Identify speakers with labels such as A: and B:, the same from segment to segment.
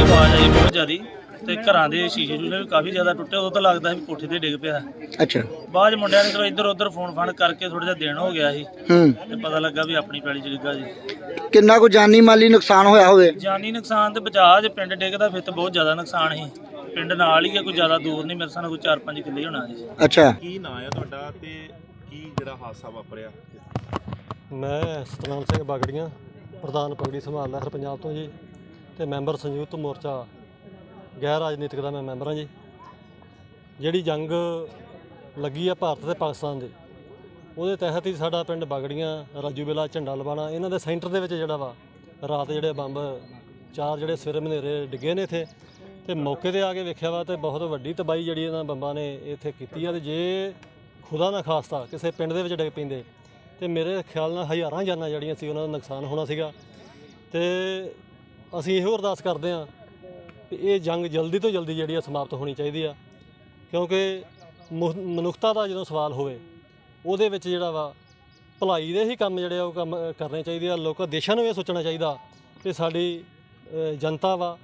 A: ਜ਼ਿਆਦੀ ਤੇ ਘਰਾਂ ਦੇ ਸ਼ੀਸ਼ੇ ਸ਼ੂਸ਼ੇ ਵੀ ਕਾਫੀ ਜ਼ਿਆਦਾ ਟੁੱਟੇ ਉਦੋਂ ਤਾਂ ਲੱਗਦਾ ਸੀ ਵੀ ਕੋਠੇ ਤੇ ਡਿੱਗ ਪਿਆ।
B: ਅੱਛਾ।
A: ਬਾਅਦ 'ਚ ਮੁੰਡਿਆਂ ਨੇ ਚਲੋ ਇੱਧਰ ਉੱਧਰ ਫੋਨ ਫਾਨ ਕਰਕੇ ਥੋੜਾ ਜਿਹਾ ਦਿਨ ਹੋ ਗਿਆ ਸੀ
B: ਹੂੰ।
A: ਤੇ ਪਤਾ ਲੱਗਾ ਵੀ ਆਪਣੀ ਪੈਲੀ ਚ ਡਿੱਗਾ ਜੀ।
B: ਕਿੰਨਾ ਕੁ ਜਾਨੀ ਮਾਲੀ ਨੁਕਸਾਨ ਹੋਇਆ ਹੋਵੇ?
A: ਜਾਨੀ ਨੁਕਸਾਨ ਤੇ ਬਚਾਅ ਜੇ ਪਿੰਡ ਡਿੱਗਦਾ ਫਿਰ ਤਾਂ ਬਹੁਤ ਜ਼ਿਆਦਾ ਨੁਕਸਾਨ ਸੀ। ਪਿੰਡ ਨਾਲ ਹੀ ਹੈ ਕੋਈ ਜ਼ਿਆਦਾ ਦੂਰ ਨਹੀਂ ਮੇਰੇ ਸਾਹ ਕੋਈ 4-5 ਕਿੱਲੇ ਹੋਣਾ ਜੀ।
B: ਅੱਛਾ।
C: ਕੀ ਨਾਂ ਆ ਤੁਹਾਡਾ ਤੇ ਕੀ ਜਿਹੜਾ ਹਾਦਸਾ ਵਾਪਰਿਆ?
D: ਮੈਂ ਸਤਨਾਮ ਸਿੰਘ ਬਾਗੜੀਆਂ ਪ੍ਰਧਾਨ ਪਗੜੀ ਸੰਭਾਲ ਲਹਿਰ ਪੰਜਾਬ ਤੋਂ ਜੀ। ਤੇ ਮੈਂਬਰ ਸੰਯੁਕਤ ਮੋਰਚਾ ਗੈਰ ਰਾਜਨੀਤਿਕ ਦਾ ਮੈਂ ਮੈਂਬਰ ਹਾਂ ਜੀ। ਜਿਹੜੀ ਜੰਗ ਲੱਗੀ ਆ ਭਾਰਤ ਤੇ ਪਾਕਿਸਤਾਨ ਦੀ, ਉਹਦੇ ਤਹਿਤ ਹੀ ਸਾਡਾ ਪਿੰਡ ਬਾਗੜੀਆਂ, ਰਾਜੂ ਬੇਲਾ, ਝੰਡਾ ਲਵਾਣਾ ਇਹਨਾਂ ਦੇ ਸੈਂਟਰ ਦੇ ਵਿੱਚ ਜਿਹੜਾ ਵਾ, ਰਾਤ ਜਿਹੜੇ ਬੰਬ, ਚਾਰ ਜਿਹੜੇ ਸਵੇਰੇ ਮਨੇਰੇ ਡਿੱਗੇ ਨੇ ਇੱਥੇ, ਤੇ ਮੌਕੇ ਤੇ ਆ ਕੇ ਵੇਖਿਆ ਵਾ ਤੇ ਬਹੁਤ ਵੱਡੀ ਤਬਾਹੀ ਜਿਹੜੀ ਇਹਨਾਂ ਬੰਬਾਂ ਨੇ ਇੱਥੇ ਕੀਤੀ ਆ, ਤੇ ਜੇ ਖੁਦਾ ਨਾ ਖਾਸਤਾ ਕਿਸੇ ਪਿੰਡ ਦੇ ਵਿੱਚ ਡਿੱਗ ਪੈਂਦੇ, ਤੇ ਮੇਰੇ ਖਿਆਲ ਨਾਲ ਹਜ਼ਾਰਾਂ ਜਾਨਾਂ ਜਿਹੜੀਆਂ ਸੀ ਉਹਨਾਂ ਦਾ ਨੁਕਸਾਨ ਹੋਣਾ ਸੀਗਾ, ਤੇ ਅਸੀਂ ਇਹੋ ਅਰਦਾਸ ਕਰਦੇ ਹਾਂ ਕਿ ਇਹ ਜੰਗ ਜਲਦੀ ਤੋਂ ਜਲਦੀ ਜਿਹੜੀ ਆ ਸਮਾਪਤ ਹੋਣੀ ਚਾਹੀਦੀ ਆ। ਕਿਉਂਕਿ ਮੁਹ- ਮਨੁੱਖਤਾ ਦਾ ਜਦੋਂ ਸਵਾਲ ਹੋਵੇ, ਉਹਦੇ ਵਿੱਚ ਜਿਹੜਾ ਵਾ ਭਲਾਈ ਦੇ ਹੀ ਕੰਮ ਜਿਹੜੇ ਆ ਉਹ ਕੰਮ ਕਰਨੇ ਚਾਹੀਦੇ ਆ। ਲੋਕਾਂ, ਦੇਸ਼ਾਂ ਨੂੰ ਇਹ ਸੋਚਣਾ ਚਾਹੀਦਾ ਕਿ ਸਾਡੀ ਜਨਤਾ ਵਾ,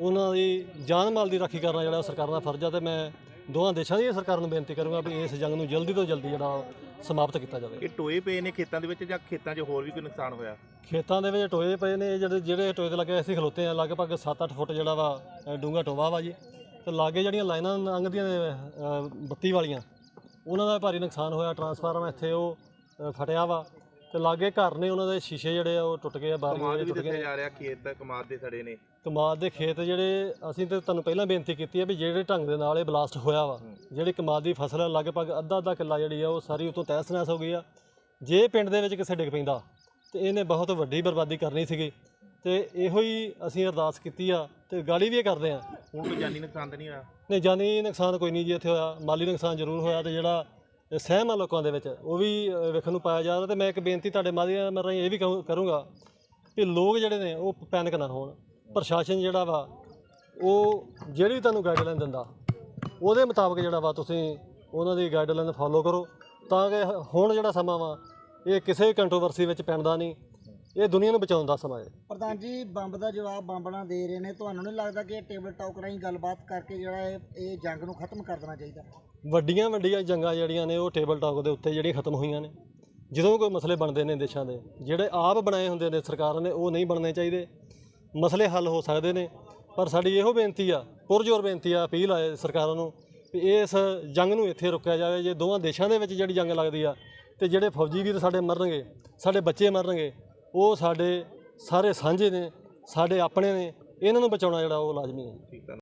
D: ਉਹਨਾਂ ਦੀ ਜਾਨ ਮਾਲ ਦੀ ਰਾਖੀ ਕਰਨਾ ਜਿਹੜਾ ਸਰਕਾਰ ਦਾ ਫਰਜ਼ ਆ। ਤੇ ਮੈਂ ਦੋਹਾਂ ਦੇਸ਼ਾਂ ਦੀ ਸਰਕਾਰ ਨੂੰ ਬੇਨਤੀ ਕਰੂੰਗਾ ਵੀ ਇਸ ਜੰਗ ਨੂੰ ਜਲਦੀ ਤੋਂ ਜਲਦੀ ਜਿਹੜਾ ਸਮਾਪਤ ਕੀਤਾ ਜਾਵੇ।
C: ਇਹ ਟੋਏ ਪਏ ਨੇ ਖੇਤਾਂ ਦੇ ਵਿੱਚ ਜਾਂ ਖੇਤਾਂ 'ਚ ਹੋਰ ਵੀ ਕੋਈ ਨੁਕਸਾਨ ਹੋਇਆ?
D: ਖੇਤਾਂ ਦੇ ਵਿੱਚ ਟੋਏ ਪਏ ਨੇ ਜਿਹੜੇ ਜਿਹੜੇ ਟੋਏ ਤੇ ਲੱਗੇ ਅਸੀਂ ਖਲੋਤੇ ਆ ਲਗਭਗ 7-8 ਫੁੱਟ ਜਿਹੜਾ ਵਾ ਡੂੰਗਾ ਟੋਵਾ ਵਾ ਜੀ। ਤੇ ਲਾਗੇ ਜਿਹੜੀਆਂ ਲਾਈਨਾਂ ਲੰਘਦੀਆਂ ਨੇ ਅ, ਬੱਤੀ ਵਾਲੀਆਂ ਉਹਨਾਂ ਦਾ ਭਾਰੀ ਨੁਕਸਾਨ ਹੋਇਆ ਟਰਾਂਸਫਾਰਮ ਇੱਥੇ ਉਹ ਅ, ਫਟਿਆ ਵਾ। ਤੇ ਲਾਗੇ ਘਰ ਨੇ ਉਹਨਾਂ ਦੇ ਸ਼ੀਸ਼ੇ ਜਿਹੜੇ ਆ ਉਹ ਟੁੱਟ ਗਏ ਆ ਬਾਰੀਆਂ
C: ਕਮਾਦ ਵੀ
D: ਟੁੱਟ ਗਏ
C: ਜਾ ਰਿਹਾ ਖੇਤ ਕਮਾਦ ਦੇ ਸੜੇ ਨੇ।
D: ਕਮਾਦ ਦੇ ਖੇਤ ਜਿਹੜੇ ਅਸੀਂ ਤੇ ਤੁਹਾਨੂੰ ਪਹਿਲਾਂ ਬੇਨਤੀ ਕੀਤੀ ਹੈ ਵੀ ਜਿਹੜੇ ਢੰਗ ਦੇ ਨਾਲ ਇਹ ਬਲਾਸਟ ਹੋਇਆ ਵਾ ਜਿਹੜੀ ਕਮਾਦ ਦੀ ਫਸਲ ਆ ਲਗਭਗ ਅੱਧਾ ਅੱਧਾ ਕਿੱਲਾ ਜਿਹੜੀ ਆ ਉਹ ਸਾਰੀ ਉਤੋਂ ਤਹਿਸ ਨਹਿਸ ਹੋ ਗਈ ਆ। ਜੇ ਪਿੰਡ ਦੇ ਵਿੱਚ ਕਿਸੇ ਡਿੱਗ ਪੈਂਦਾ ਤੇ ਇਹਨੇ ਬਹੁਤ ਵੱਡੀ ਬਰਬਾਦੀ ਕਰਨੀ ਸੀਗੀ। ਤੇ ਇਹੋ ਹੀ ਅਸੀਂ ਅਰਦਾਸ ਕੀਤੀ ਆ ਤੇ ਗਾਲੀ ਵੀ ਇਹ ਕਰਦੇ ਆ।
C: ਹੁਣ ਕੋਈ ਜਾਨੀ ਨੁਕਸਾਨ ਤਾਂ ਨਹੀਂ ਹੋਇਆ?
D: ਨਹੀਂ ਜਾਨੀ ਨੁਕਸਾਨ ਕੋਈ ਨਹੀਂ ਜੀ ਇੱਥੇ ਹੋਇਆ ਮਾਲੀ ਨੁਕਸਾਨ ਜ਼ਰੂਰ ਹੋਇਆ ਤੇ ਜਿਹੜਾ ਸਹਿਮ ਆ ਲੋਕਾਂ ਦੇ ਵਿੱਚ। ਉਹ ਵੀ ਵੇਖਣ ਨੂੰ ਪਾਇਆ ਜਾ ਰਿਹਾ ਤੇ ਮੈਂ ਇੱਕ ਬੇਨਤੀ ਤੁਹਾਡੇ ਮਾਧਿਅਮ ਰਾਹੀਂ ਇਹ ਵੀ ਕਹੂੰ- ਕਰੂੰਗਾ ਕਿ ਲੋਕ ਜਿਹੜੇ ਨੇ, ਉਹ ਪੈਨਿਕ ਨਾ ਹੋਣ। ਪ੍ਰਸ਼ਾਸਨ ਜਿਹੜਾ ਵਾ, ਉਹ ਜਿਹੜੀ ਵੀ ਤੁਹਾਨੂੰ ਗਾਈਡਲਾਈਨ ਦਿੰਦਾ, ਉਹਦੇ ਮੁਤਾਬਕ ਜਿਹੜਾ ਵਾ ਤੁਸੀਂ ਉਹਨਾਂ ਦੀ ਗਾਈਡਲਾਈਨ ਫੋਲੋ ਕਰੋ ਤਾਂ ਕਿ ਹੁਣ ਜਿਹੜਾ ਸਮਾਂ ਵਾ, ਇਹ ਕਿਸੇ ਵੀ ਕੰਟਰੋਵਰਸੀ ਵਿੱਚ ਪੈਂਦਾ ਨਹੀਂ। ਇਹ ਦੁਨੀਆ ਨੂੰ ਬਚਾਉਣ ਦਾ ਸਮਾਂ ਹੈ।
B: ਪ੍ਰਧਾਨ ਜੀ ਬੰਬ ਦਾ ਜਵਾਬ ਬੰਬਣਾ ਦੇ ਰਹੇ ਨੇ। ਤੁਹਾਨੂੰ ਨਹੀਂ ਲੱਗਦਾ ਕਿ ਇਹ ਟੇਬਲ ਟਾਕ ਰਾਹੀਂ ਗੱਲਬਾਤ ਕਰਕੇ ਜਿਹੜਾ ਇਹ ਇਹ ਜੰਗ ਨੂੰ ਖਤਮ ਕਰ ਦੇਣਾ ਚਾਹੀਦਾ?
D: ਵੱਡੀਆਂ ਵੱਡੀਆਂ ਜੰਗਾਂ ਜਿਹੜੀਆਂ ਨੇ ਉਹ ਟੇਬਲ ਟਾਕ ਦੇ ਉੱਤੇ ਜਿਹੜੀਆਂ ਖਤਮ ਹੋਈਆਂ ਨੇ। ਜਦੋਂ ਕੋਈ ਮਸਲੇ ਬਣਦੇ ਨੇ ਦੇਸ਼ਾਂ ਦੇ ਜਿਹੜੇ ਆਪ ਬਣਾਏ ਹੁੰਦੇ ਨੇ ਸਰਕਾਰਾਂ ਨੇ ਉਹ ਨਹੀਂ ਬਣਨੇ ਚਾਹੀਦੇ। ਮਸਲੇ ਹੱਲ ਹੋ ਸਕਦੇ ਨੇ ਪਰ ਸਾਡੀ ਇਹੋ ਬੇਨਤੀ ਆ ਪੁਰਜੋਰ ਬੇਨਤੀ ਆ ਅਪੀਲ ਆ ਸਰਕਾਰਾਂ ਨੂੰ ਵੀ ਇਸ ਜੰਗ ਨੂੰ ਇੱਥੇ ਰੁਕਿਆ ਜਾਵੇ। ਜੇ ਦੋਵਾਂ ਦੇਸ਼ਾਂ ਦੇ ਵਿੱਚ ਜਿਹੜੀ ਜੰਗ ਲੱਗਦੀ ਆ ਤੇ ਜਿਹੜੇ ਫੌਜੀ ਵੀਰ ਸਾਡੇ ਮਰਨਗੇ ਸਾਡੇ ਬੱਚੇ ਮਰਨਗੇ ਉਹ ਸਾਡੇ ਸਾਰੇ ਸਾਂਝੇ ਨੇ, ਸਾਡੇ ਆਪਣੇ ਨੇ, ਇਹਨਾਂ ਨੂੰ ਬਚਾਉਣਾ ਜਿਹੜਾ ਉਹ ਲਾਜ਼ਮੀ ਹੈ।
C: ਠੀਕ ਹੈ